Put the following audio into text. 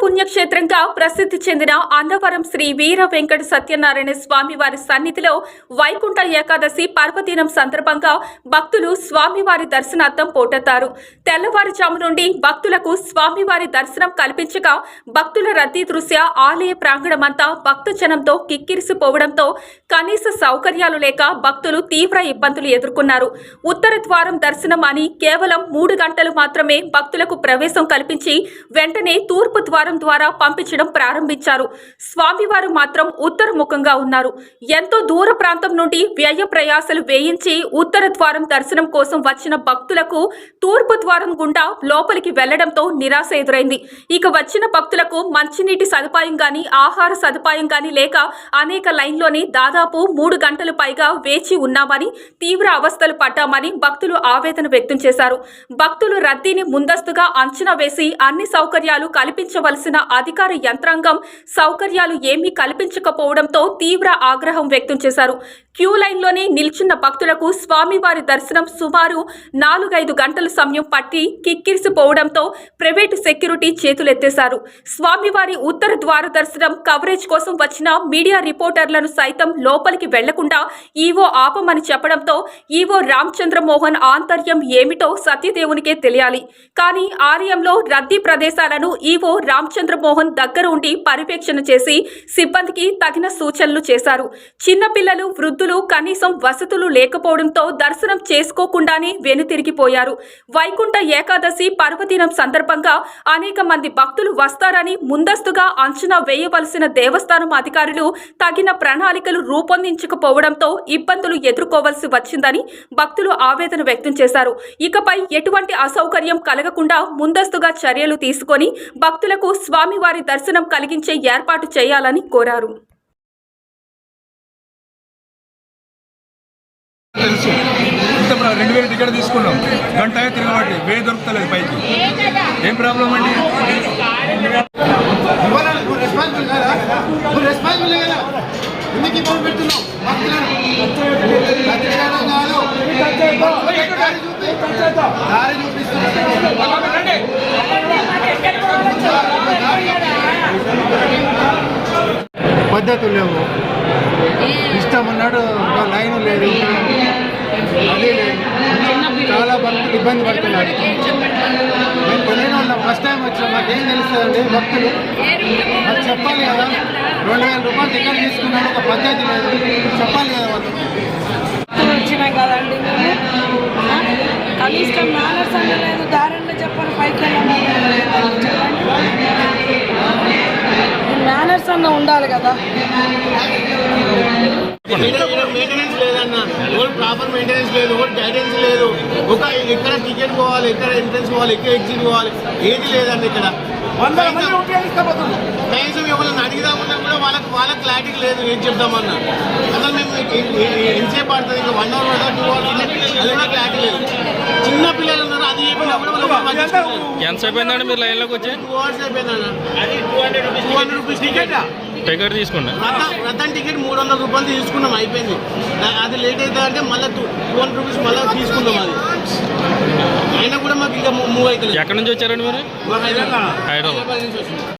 పుణ్యక్షేత్రంగా ప్రసిద్ధి చెందిన అన్నవరం శ్రీ వీర వెంకట సత్యనారాయణ స్వామి వారి సన్నిధిలో వైకుంఠ ఏకాదశి పర్వదినం సందర్భంగా భక్తులు స్వామివారి దర్శనార్థం పోటెత్తారు. తెల్లవారుజాము నుండి భక్తులకు స్వామివారి దర్శనం కల్పించగా భక్తుల రద్దీ దృశ్య ఆలయ ప్రాంగణమంతా భక్తజనంతో కిక్కిరిసిపోవడంతో కనీస సౌకర్యాలు లేక భక్తులు తీవ్ర ఇబ్బందులు ఎదుర్కొన్నారు. ఉత్తర ద్వారం దర్శనం అని కేవలం మూడు గంటలు మాత్రమే భక్తులకు ప్రవేశం కల్పించి వెంటనే తూర్పు ద్వారం ద్వారా పంపించడం ప్రారంభించారు. స్వామివారు మాత్రం ఉత్తరముఖంగా ఉన్నారు. ఎంతో దూర ప్రాంతం నుండి వ్యయ ప్రయాసలు వేయించి ఉత్తర ద్వారం దర్శనం కోసం వచ్చిన భక్తులకు తూర్పు ద్వారం గుండా లోపలికి వెళ్ళడంతో నిరాశ ఎదురైంది. ఇక వచ్చిన భక్తులకు మంచినీటి సదుపాయం గాని ఆహార సదుపాయం గాని లేక అనేక లైన్లోని దాదాపు మూడు గంటలు పైగా వేచి ఉన్నామని తీవ్ర అవస్థలు పడ్డామని భక్తులు ఆవేదన వ్యక్తం చేశారు. భక్తులు రద్దీని ముందస్తుగా అంచనా వేసి అన్ని సౌకర్యాలు కావలసిన అధికార యంత్రాంగం సౌకర్యాలు ఏమీ కల్పించకపోవడంతో తీవ్ర ఆగ్రహం వ్యక్తం చేశారు. క్యూ లైన్లోనే నిల్చున్న భక్తులకు స్వామివారి దర్శనం సుమారు నాలుగైదు గంటల సమయం పట్టి కిక్కిరిసిపోవడంతో ప్రైవేటు సెక్యూరిటీ చేతులెత్తేశారు. స్వామివారి ఉత్తర ద్వార దర్శనం కవరేజ్ కోసం వచ్చిన మీడియా రిపోర్టర్లను సైతం లోపలికి వెళ్ళకుండా ఈవో ఆపమని చెప్పడంతో ఈవో రామచంద్రమోహన్ ఆంతర్యం ఏమిటో సత్యదేవునికే తెలియాలి. కానీ ఆలయంలో రద్దీ ప్రదేశాలను ఈవో రామచంద్రమోహన్ దగ్గర ఉండి పర్యవేక్షణ చేసి సిబ్బందికి తగిన సూచనలు చేశారు. చిన్నపిల్లలు వృద్ధులు కనీసం వసతులు లేకపోవడంతో దర్శనం చేసుకోకుండానే వెనుతిరిగిపోయారు. వైకుంఠ ఏకాదశి పర్వదినం సందర్భంగా అనేక మంది భక్తులు వస్తారని ముందస్తుగా అంచనా వేయవలసిన దేవస్థానం అధికారులు తగిన ప్రణాళికలు రూపొందించకపోవడంతో ఇబ్బందులు ఎదుర్కోవలసి వచ్చిందని భక్తులు ఆవేదన వ్యక్తం చేశారు. ఇకపై ఎటువంటి అసౌకర్యం కలగకుండా ముందస్తుగా చర్యలు తీసుకొని భక్తులకు స్వామివారి దర్శనం కలిగించే ఏర్పాటు చేయాలని కోరారు. తెలుసు. ఇంత ప్ర- రెండు వేలు టికెట్ తీసుకున్నాం. గంట అయ్యే తిరగబట్టి వే దొరుకుతలేదు పైకి. ఏం ప్రాబ్లం అండి? ఇవ్వాలా? నువ్వు రెస్పాన్సిబుల్ కదా నువ్వు రెస్పాన్సిబుల్ కదా ఎందుకు ఇబ్బంది పెడుతున్నావు భక్తులను బతికేయడం కాదు దారి చూపి దారి పద్ధతులు లేవు ఇష్టం ఉన్నాడు లైన్ లేదు అదే లేదు. చాలా భక్తులు ఇబ్బంది పడుతున్నారు. మేము తెలియని వాళ్ళం ఫస్ట్ టైం వచ్చాం మాకేం తెలుస్తుందండి భక్తులు? మాకు చెప్పాలి కదా రెండు వేల రూపాయలు టికెట్ తీసుకున్నాడు ఒక పద్ధతి లేదు. చెప్పాలి కదా వాళ్ళు? వచ్చినాం కదండి కనీసం మేనర్స్ అన్న లేదు దారిలో చెప్పని పైకి వెళ్ళాలి. మేనర్స్ అన్న ఉండాలి కదా. మెయింటెనెన్స్ లేదన్న ఓల్డ్ ప్రాపర్ మెయింటెనెన్స్ లేదు ఓల్డ్ గైడెన్స్ లేదు ఒక ఎక్కడ టికెట్ పోవాలి ఎక్కడ ఎంట్రెన్స్ పోవాలి ఎక్కడ ఎగ్జిట్ పోవాలి ఏది లేదండి ఇక్కడ కనీసం ఎవరైనా అడిగిదామన్నా కూడా వాళ్ళకి వాళ్ళకి క్లారిటీ లేదు ఏం చెప్దామన్నా అసలు మేము ఎ- ఎంతసేపు పడుతుంది ఇంకా వన్ అవర్ పడుతుంది టూ అవర్స్ అది కూడా క్లారిటీ లేదు. ఎంతసేపు అయిందండి మీరు లైన్లోకి వచ్చి? టూ అవర్స్ అయిపోయిందన్న టూ హండ్రెడ్ రూపీస్ టికెట్? రథం రథం టికెట్ మూడు వందల రూపాయలు తీసుకున్నాం అయిపోయింది. అది లేట్ అవుతుంది అంటే మళ్ళీ టూ టూ హండ్రెడ్ రూపీస్ మళ్ళీ తీసుకుందాం అది. అయినా కూడా మాకు ఇంకా మూవ్ అవుతుంది ఎక్కడి నుంచి వచ్చారండి మీరు? హైదరాబాద్.